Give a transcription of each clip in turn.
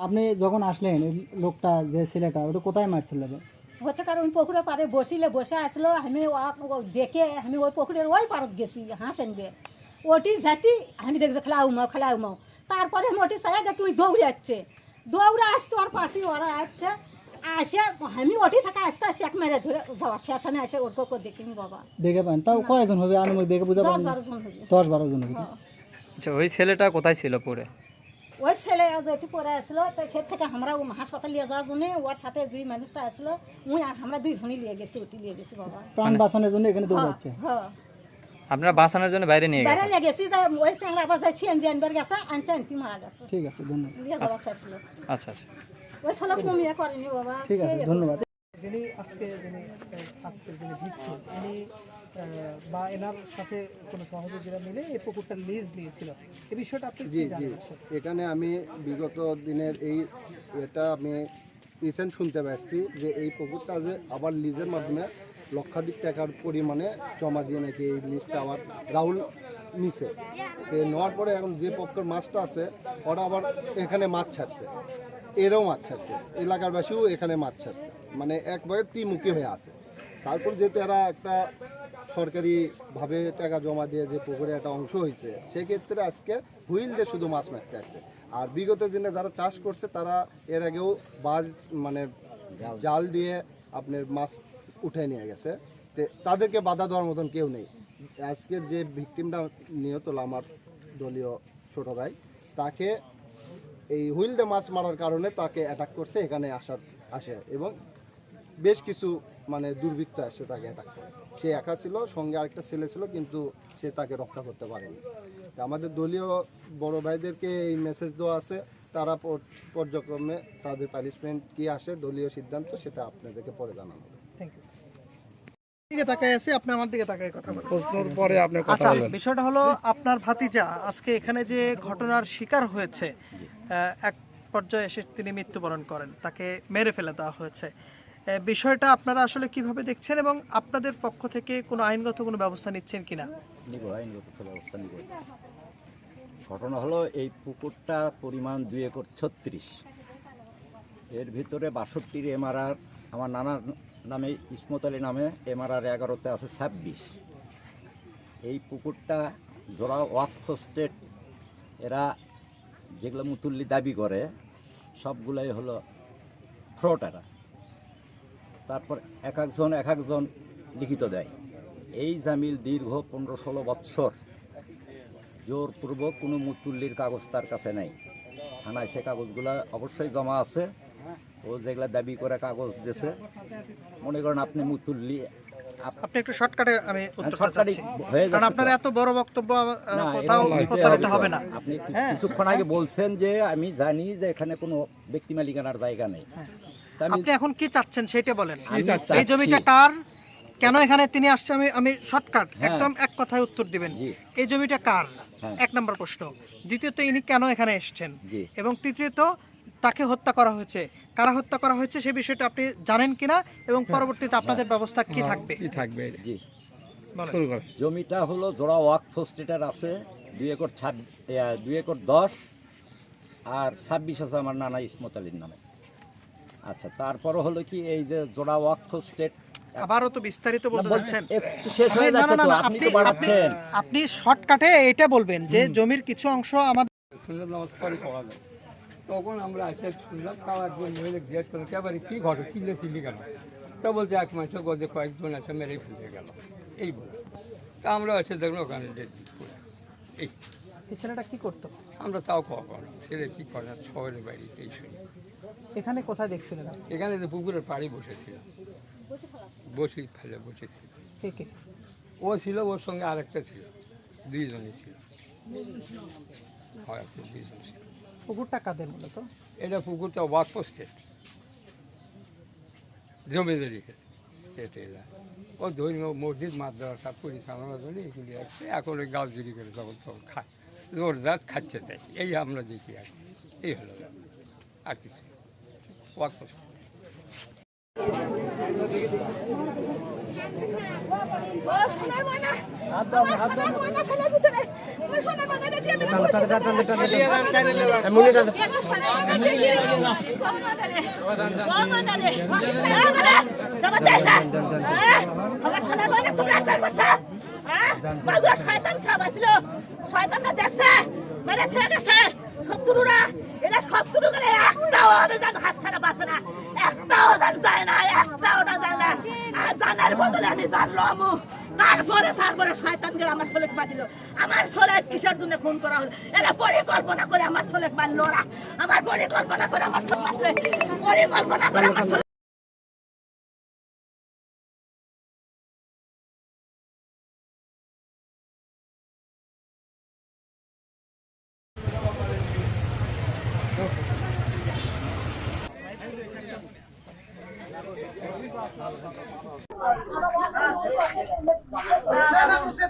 আপনি যখন আসলেন ওই লোকটা যে ছেলেটা ওটা কোথায় মারছিল হচ্ছে কারণ ওই পুকুরের পাড়ে বসিলে বসে আসলো আমি ও- ও দেখে আমি ওই পুকুরের ওই পারত গেছি হাঁস আনবে ওটি যাতি আমি দেখছি খেলাও মাও খেলাও মাও। তারপরে মোটি সায়া দেখি ওই দৌড়ে যাচ্ছে দৌড়ে আসতো ওর পাশে ওরা আসছে আসে আমি ওটি থাকা আস্তে আস্তে এক মেরে ধরে যাওয়া শেষনে আসে ওর কোকো দেখিনি বাবা। দেখে পান। তাও কয়জন হবে? আনুমানিক দেখে বুঝা দশ পারেন বারো জন হবে। দশ বারো জন হবে। আচ্ছা ওই ছেলেটা কোথায় ছিল পরে? ওই ছেলে যেটি পরে আসলো তো সে থেকে আমরা ও হাসপাতাল নিয়ে যাওয়ার জন্য ওর সাথে যে মানুষটা আসলো মুই আর আমরা দুই দুইজনই নিয়ে গেছি ওটি নিয়ে গেছি বাবা। প্রাণ বাঁচানোর জন্য এখানে দৌড়াচ্ছে হ্যাঁ আপনারা বাঁচানোর জন্য বাইরে নিয়ে বাইরে গেছেন? লেগেছি যে ওই সঙ্গে আবার যাই সিএনজি আনবার গেছে আনতে আনতে মারা গেছে। ঠিক আছে ধন্যবাদ। নিয়ে যাওয়া চাইছিল আচ্ছা আচ্ছা। ওই ছেলে কমিয়ে করেনি বাবা ঠিক আছে ধন্যবাদ। যিনি আজকে যিনি আহ, আজকের যিনি ভিক্ষু আহ, বা এনার সাথে কোনো সহযোগীরা মিলে এই পুকুরটা লিজ নিয়েছিল। এই বিষয়টা আপনি জি জি। এখানে আমি বিগত দিনের এই এটা আমি রিসেন্ট শুনতে পারছি যে এই পুকুরটা যে আবার লিজের মাধ্যমে লক্ষাধিক টাকার পরিমাণে জমা দিয়ে নাকি এই লিজটা আবার রাহুল নিছে। নেওয়ার পরে এখন যে পক্ষের মাছটা আছে ওরা আবার এখানে মাছ ছাড়ছে। এরও মাছ ছাড়ছে। এলাকার বাসীও এখানে মাছ ছাড়ছে। মানে একবারে ত্রিমুখী হয়ে আছে। তারপর যেহেতু এরা একটা সরকারিভাবে টাকা জমা দিয়ে যে পুকুরে একটা অংশ হয়েছে সেক্ষেত্রে আজকে হুইল দিয়ে শুধু মাছ মারতে আসছে। আর বিগত দিনে যারা চাষ করছে তারা এর আগেও বাজ মানে জাল। দিয়ে আপনার মাছ উঠে নিয়ে গেছে। তাদেরকে বাধা দেওয়ার মতন কেউ নেই। আজকের যে ভিকটিমটা নিহত হলো আমার দলীয় ছোট ভাই তাকে এই হুইল দিয়ে মাছ মারার কারণে তাকে অ্যাটাক করছে এখানে আসার আসে। এবং বেশ কিছু মানে দুর্বৃত্ত আসে তাকে অ্যাটাক করে। সে একা ছিল সঙ্গে আরেকটা ছেলে ছিল কিন্তু সে তাকে রক্ষা করতে পারেনি। আমাদের দলীয় বড় ভাইদেরকে এই মেসেজ দেওয়া আছে তারা পর- পর্যায়ক্রমে তাদের পানিশমেন্ট কি আসে দলীয় সিদ্ধান্ত সেটা আপনাদেরকে পরে জানানো হবে থ্যাংক ইউ দিকে তাকায় আছে আপনি আমার দিকে তাকায় কথা বলেন। প্রশ্নর পরে আপনি কথা আচ্ছা বলবেন বিষয়টা হলো আপনার ভাতিজা আজকে এখানে যে ঘটনার শিকার হয়েছে আহ, এক পর্যায়ে এসে তিনি মৃত্যুবরণ করেন তাকে মেরে ফেলে দেওয়া হয়েছে। বিষয়টা আপনারা আসলে কীভাবে দেখছেন এবং আপনাদের পক্ষ থেকে কোনো আইনগত কোনো ব্যবস্থা নিচ্ছেন কিনা? নিব, আইনগত ব্যবস্থা নিব। ঘটনা হলো এই পুকুরটা পরিমাণ দুই একর ছত্রিশ। এর ভিতরে বাষট্টির এমআরআর, আমার নানার নামে ইসমত আলী নামে এমআরআর এগারোতে আছে ছাব্বিশ। এই পুকুরটা জোড়া ওয়াকফ স্টেট এরা যেগুলো মুতুল্লি দাবি করে, সবগুলোই হলো ফ্রড এরা তারপর এক একজন এক একজন লিখিত দেয়। এই জামিল দীর্ঘ পনেরো ষোলো বৎসর জোরপূর্বক কোনো মুতুল্লির কাগজ তার কাছে নেই। থানায় সে কাগজগুলো অবশ্যই জমা আছে। ও যেগুলা দাবি করে কাগজ দিয়েছে মনে করেন আপনি মুতুল্লি আপনি একটু শর্টকাটে আমি হয়ে কারণ আপনার এত বড় বক্তব্য কোথাও। হবে না। আপনি হ্যাঁ। কিছুক্ষণ আগে বলছেন যে আমি জানি যে এখানে কোনো ব্যক্তি মালিকানার জায়গা নেই। আমি আপনি এখন কি চাচ্ছেন সেটা বলেন। এই জমিটা কার? কেন এখানে তিনি আসছে আমি আমি শর্টকাট হ্যাঁ। একদম এক কথায় উত্তর দিবেন। এই জমিটা কার? হ্যাঁ। এক নম্বর প্রশ্ন। দ্বিতীয়ত ইনি কেন এখানে এসেছেন। এবং তৃতীয়ত তাকে হত্যা করা হয়েছে। কারা হত্যা করা হয়েছে সে বিষয়টা আপনি জানেন কিনা? এবং পরবর্তীতে আপনাদের ব্যবস্থা কি থাকবে? কি থাকবে? জমিটা হলো জোড়া ওয়াকফ স্টেটার আছে। দুই একর ছাব এ, দুই একর দশ। আর ছাব্বিশ আছে আমার নানা ইসমত আলীর নামে। আচ্ছা তারপরে হলো কি এই যে জোড়া ওয়াকফ স্টেট আবারও তো বিস্তারিত বলতে যাচ্ছেন। একটু শেষ হয়ে না, না, যাচ্ছে না, তো না, আপনি আপনি তো বাড়াচ্ছেন। আপনি শর্টকাটে এটা বলবেন যে জমির কিছু অংশ আমাদের তখন আমরা শুনলাম তাও একজন মহিলা জিজ্ঞেস করল এবারে কী ঘটে? চিল্লে চিল্লি গেল তা বলছে এক মাসের গদে কয়েকজন এসে মেরে ফেলে গেল। এই বলে। তা আমরা এসে দেখল ওখানে এই। ছেলেটা কি করতো? আমরা তাও খাওয়া না ছেলে কী করে? শহরের বাড়ি এই শুনি। এখানে কোথায় দেখছিলেন? এখানে যে পুকুরের পাড়ি বসেছিল। বসে ফেলে বসেছিল। কে কে? ও ছিল ওর সঙ্গে আরেকটা ছিল। দুইজনই ছিল। হয় দুইজন ছিল পুকুরটা কাদের মূলত? এটা পুকুরটা ওয়াকফ স্টেট। জমিদারি স্টেট এলা ও ধর্মীয় মসজিদ মাদ্রাসা পরিচালনা করে এগুলি আছে। এখন ওই গাছ জুড়ি করে তখন তখন খায়। জোরদার খাচ্ছে তাই। এই আমরা দেখি আর কি। এই হলো আর কিছু দেখছে মেরে ছেড়ে গেছে শত্রুরা, এরা শত্রু একটাও যেন হাত ছাড়া বাঁচে না, একটাও যেন যায় না, একটাও না যায় না। জানার বদলে আমি জানলাম তারপরে তারপরে শয়তানকে আমার ছেলেকে মারিল আমার ছেলে কিসের জন্য খুন করা হলো? এরা পরিকল্পনা করে আমার ছেলেকে মারলো ওরা। আমার পরিকল্পনা করে আমার ছেলে পরিকল্পনা করে আমার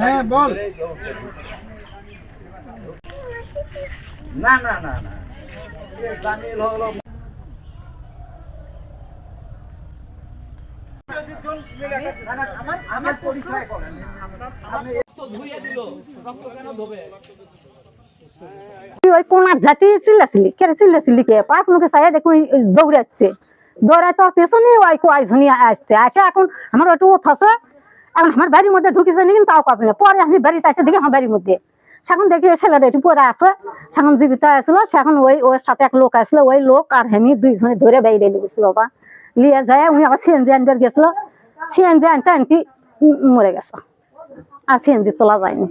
হ্যাঁ বল। না না না না। জামিল হলো। তুই ওই কোনার জাতি চিল্লাছিলি কে চিল্লাছিলি কে? পাঁচ মুখে সাইয়া দেখুন দৌড়াচ্ছে। দৌড়ায় তোর পেছনে ওই কয় ঝুনিয়া আসছে। আসে এখন আমার ওটু থাসে এখন আমার বাড়ির মধ্যে ঢুকেছে নাকি তাও পাবে না। পরে আমি বাড়িতে আসে দেখি আমার বাড়ির মধ্যে। সেখন দেখি ছেলেটা একটু পরে আছে। সেখন জীবিত আসলো সেখন ওই, ওর সাথে এক লোক আসলো। ওই লোক আর আমি দুইজনে ধরে বাইরে গেছিল বাবা। লিয়ে যায়, উনি আবার সিএনজি আনবার গেছিল। সিএনজি আনতে আনতে মরে গেছে। আর সিএনজি তোলা যায়নি।